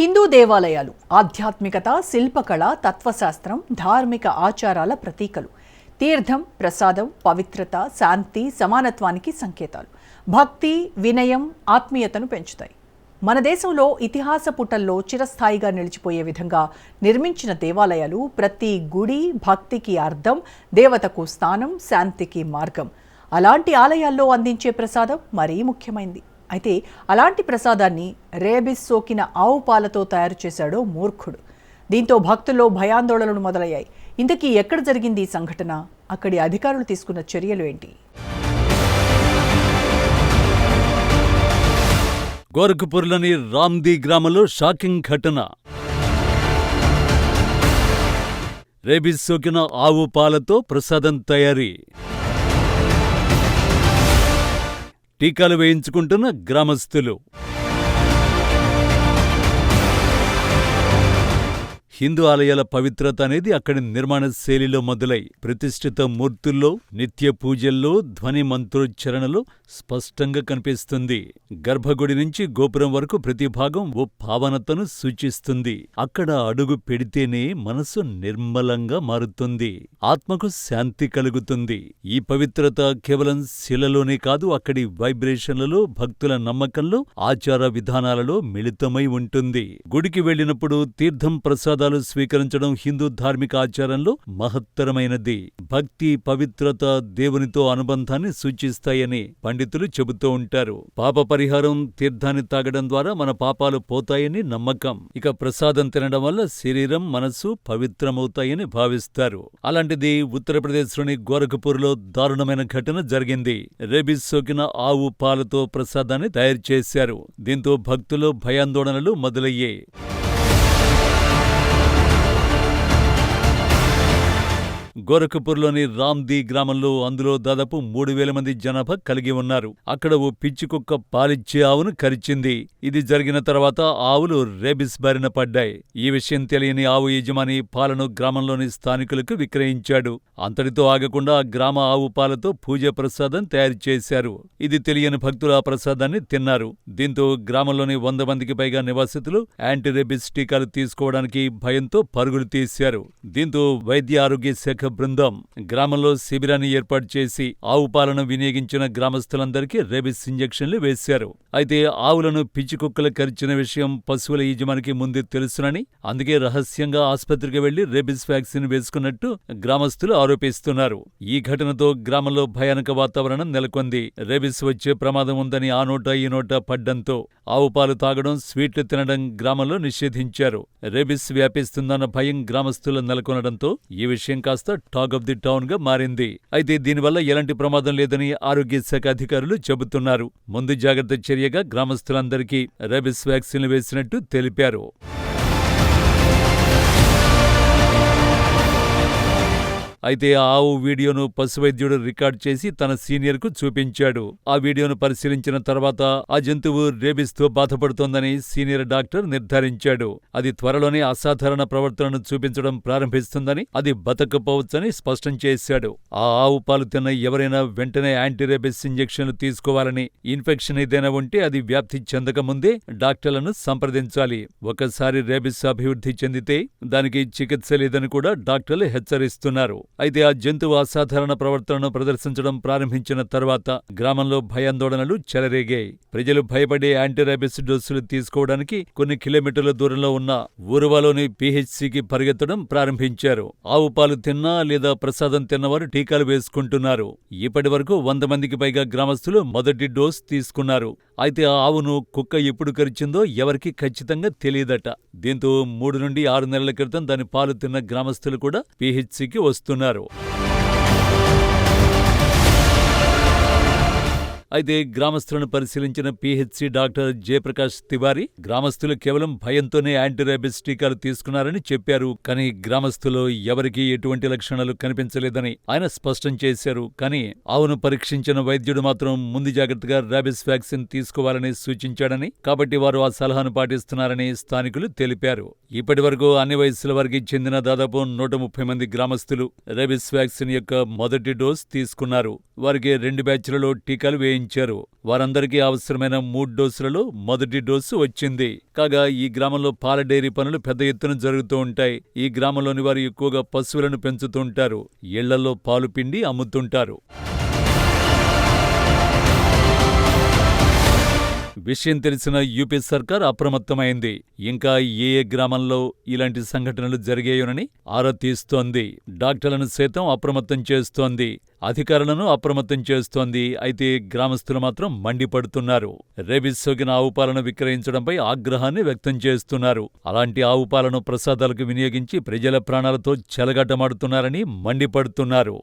హిందూ దేవాలయాలు ఆధ్యాత్మికత శిల్పకళ తత్వశాస్త్రం ధార్మిక ఆచారాల ప్రతీకలు. తీర్థం ప్రసాదం పవిత్రత శాంతి సమానత్వానికి సంకేతాలు. భక్తి వినయం ఆత్మీయతను పెంచుతాయి. మన దేశంలో ఇతిహాస పుటల్లో చిరస్థాయిగా నిలిచిపోయే విధంగా నిర్మించిన దేవాలయాలు ప్రతి గుడి భక్తికి అర్థం దేవతకు స్థానం శాంతికి మార్గం. అలాంటి ఆలయాల్లో అందించే ప్రసాదం మరీ ముఖ్యమైంది. అయితే అలాంటి ప్రసాదాన్ని రేబిస్ సోకిన ఆవు పాలతో తయారు చేశాడో మూర్ఖుడు. దీంతో భక్తుల్లో భయాందోళనలు మొదలయ్యాయి. ఇంతకీ ఎక్కడ జరిగింది ఈ సంఘటన? అక్కడి అధికారులు తీసుకున్న చర్యలు ఏంటి? గోరఖ్పూర్లోని రామ్ది గ్రామంలో షాకింగ్ ఘటన. రేబీస్ సోకిన ఆవు పాలతో ప్రసాదం తయారీ. టీకాలు వేయించుకుంటున్న గ్రామస్తులు. హిందూ ఆలయాల పవిత్రత అనేది అక్కడి నిర్మాణ శైలిలో మొదలై ప్రతిష్ఠిత మూర్తుల్లో నిత్య పూజల్లో ధ్వని మంత్రోచ్చరణలో స్పష్టంగా కనిపిస్తుంది. గర్భగుడి నుంచి గోపురం వరకు ప్రతి భాగం ఓ భావనతను సూచిస్తుంది. అక్కడ అడుగు పెడితేనే మనసు నిర్మలంగా మారుతుంది. ఆత్మకు శాంతి కలుగుతుంది. ఈ పవిత్రత కేవలం శిలలోనే కాదు అక్కడి వైబ్రేషన్లలో భక్తుల నమ్మకంలో ఆచార విధానాలలో మిళితమై ఉంటుంది. గుడికి వెళ్ళినప్పుడు తీర్థం ప్రసాదాలు స్వీకరించడం హిందూ ధార్మిక ఆచారంలో మహత్తరమైనది. భక్తి పవిత్రత దేవునితో అనుబంధాన్ని సూచిస్తాయని పండితులు చెబుతూ ఉంటారు. పాప పరిహారం తీర్థాన్ని తాగడం ద్వారా మన పాపాలు పోతాయని నమ్మకం. ఇక ప్రసాదం తినడం వల్ల శరీరం మనస్సు పవిత్రమవుతాయని భావిస్తారు. అలాంటిది ఉత్తరప్రదేశ్లోని గోరఖ్పూర్లో దారుణమైన ఘటన జరిగింది. రేబీస్ సోకిన ఆవు పాలతో ప్రసాదాన్ని తయారు చేశారు. దీంతో భక్తులు భయాందోళనలు మొదలయ్యాయి. గోరఖపూర్లోని రామ్దీ గ్రామంలో అందులో దాదాపు మూడు వేల మంది జనాభా కలిగి ఉన్నారు. అక్కడ ఓ పిచ్చి కుక్క పాలిచ్చే ఆవును కరిచింది. ఇది జరిగిన తర్వాత ఆవులు రేబిస్ బారిన పడ్డాయి. ఈ విషయం తెలియని ఆవు యజమాని పాలను గ్రామంలోని స్థానికులకు విక్రయించాడు. అంతటితో ఆగకుండా గ్రామ ఆవు పాలతో పూజ ప్రసాదం తయారు చేశారు. ఇది తెలియని భక్తులు ఆ ప్రసాదాన్ని తిన్నారు. దీంతో గ్రామంలోని వంద మందికి పైగా నివాసితులు యాంటీ రేబిస్ టీకాలు తీసుకోవడానికి భయంతో పరుగులు తీశారు. దీంతో వైద్య ఆరోగ్య శాఖ బృందం గ్రామంలో శిబిరాన్ని ఏర్పాటు చేసి ఆవు పాలను వినియోగించిన గ్రామస్తులందరికీ రేబిస్ ఇంజెక్షన్లు వేశారు. అయితే ఆవులను పిచ్చి కుక్కలు కరిచిన విషయం పశువుల యజమానికి ముందు తెలుసునని అందుకే రహస్యంగా ఆసుపత్రికి వెళ్ళి రేబిస్ వ్యాక్సిన్ వేసుకున్నట్టు గ్రామస్తులు ఆరోపిస్తున్నారు. ఈ ఘటనతో గ్రామంలో భయానక వాతావరణం నెలకొంది. రేబిస్ వచ్చే ప్రమాదం ఉందని ఆ నోట ఈ నోట పడ్డంతో ఆవు పాలు తాగడం స్వీట్లు తినడం గ్రామంలో నిషేధించారు. రేబిస్ వ్యాపిస్తుందన్న భయం గ్రామస్తులు నెలకొనడంతో ఈ విషయం కాస్త టాక్ ఆఫ్ ది టౌన్గా మారింది. అయితే దీనివల్ల ఎలాంటి ప్రమాదం లేదని ఆరోగ్య శాఖ అధికారులు చెబుతున్నారు. ముందు జాగ్రత్త చర్యగా గ్రామస్తులందరికీ రెబిస్ వ్యాక్సిన్లు వేసినట్టు తెలిపారు. అయితే ఆ ఆవు వీడియోను పశువైద్యుడు రికార్డ్ చేసి తన సీనియర్కు చూపించాడు. ఆ వీడియోను పరిశీలించిన తర్వాత ఆ జంతువు రేబిస్తో బాధపడుతోందని సీనియర్ డాక్టర్ నిర్ధారించాడు. అది త్వరలోనే అసాధారణ ప్రవర్తనను చూపించడం ప్రారంభిస్తుందని అది బతకపోవచ్చని స్పష్టం చేశాడు. ఆ ఆవు పాలు తిన్న ఎవరైనా వెంటనే యాంటీ రేబిస్ ఇంజెక్షన్లు తీసుకోవాలని ఇన్ఫెక్షన్ ఏదైనా ఉంటే అది వ్యాప్తి చెందకముందే డాక్టర్లను సంప్రదించాలి. ఒకసారి రేబిస్ అభివృద్ధి చెందితే దానికి చికిత్స లేదని కూడా డాక్టర్లు హెచ్చరిస్తున్నారు. అయితే ఆ జంతువు అసాధారణ ప్రవర్తనను ప్రదర్శించడం ప్రారంభించిన తర్వాత గ్రామంలో భయాందోళనలు చెలరేగాయి. ప్రజలు భయపడే యాంటీరాబిస్ డోసులు తీసుకోవడానికి కొన్ని కిలోమీటర్ల దూరంలో ఉన్న ఊరువాలోని పీహెచ్సికి పరిగెత్తడం ప్రారంభించారు. ఆవు పాలు తిన్నా లేదా ప్రసాదం తిన్నవారు టీకాలు వేసుకుంటున్నారు. ఇప్పటి వరకు వంద మందికి పైగా గ్రామస్తులు మొదటి డోస్ తీసుకున్నారు. అయితే ఆ ఆవును కుక్క ఎప్పుడు కరిచిందో ఎవరికి ఖచ్చితంగా తెలియదట. దీంతో మూడు నుండి ఆరు నెలల క్రితం దాని పాలు తిన్న గ్రామస్తులు కూడా పిహెచ్సికి వస్తున్నారు. అయితే గ్రామస్తులను పరిశీలించిన పీహెచ్సీ డాక్టర్ జయప్రకాష్ తివారీ గ్రామస్తులు కేవలం భయంతోనే యాంటీరాబిస్ టీకాలు తీసుకున్నారని చెప్పారు. కానీ గ్రామస్తులు ఎవరికీ ఎటువంటి లక్షణాలు కనిపించలేదని ఆయన స్పష్టం చేశారు. కానీ ఆవును పరీక్షించిన వైద్యుడు మాత్రం ముందు జాగ్రత్తగా రాబిస్ వ్యాక్సిన్ తీసుకోవాలని సూచించాడని కాబట్టి వారు ఆ సలహాను పాటిస్తున్నారని స్థానికులు తెలిపారు. ఇప్పటి వరకు అన్ని వయసుల వారికి చెందిన దాదాపు నూట ముప్పై మంది గ్రామస్తులు రేబిస్ వ్యాక్సిన్ యొక్క మొదటి డోస్ తీసుకున్నారు. వారికి రెండు బ్యాచ్లలో టీకాలు వేయించారు. మరణించారు వారందరికీ అవసరమైన మూడు డోసులలో మొదటి డోసు వచ్చింది. కాగా ఈ గ్రామంలో పాల డైరీ పనులు పెద్ద ఎత్తున జరుగుతూ ఉంటాయి. ఈ గ్రామంలోని వారు ఎక్కువగా పశువులను పెంచుతుంటారు ఇళ్ళలో పాలు పిండి అమ్ముతుంటారు. విషయం తెలిసిన యూపీ సర్కార్ అప్రమత్తమైంది. ఇంకా ఏ ఏ గ్రామంలో ఇలాంటి సంఘటనలు జరిగాయోనని ఆరా తీస్తోంది. డాక్టర్లను సైతం అప్రమత్తం చేస్తోంది. అధికారులను అప్రమత్తం చేస్తోంది. అయితే గ్రామస్తులు మాత్రం మండిపడుతున్నారు. రేబిస్ సోకిన ఆవు పాలను విక్రయించడంపై ఆగ్రహాన్ని వ్యక్తం చేస్తున్నారు. అలాంటి ఆవు పాలను ప్రసాదాలకు వినియోగించి ప్రజల ప్రాణాలతో చెలగాటమాడుతున్నారని మండిపడుతున్నారు.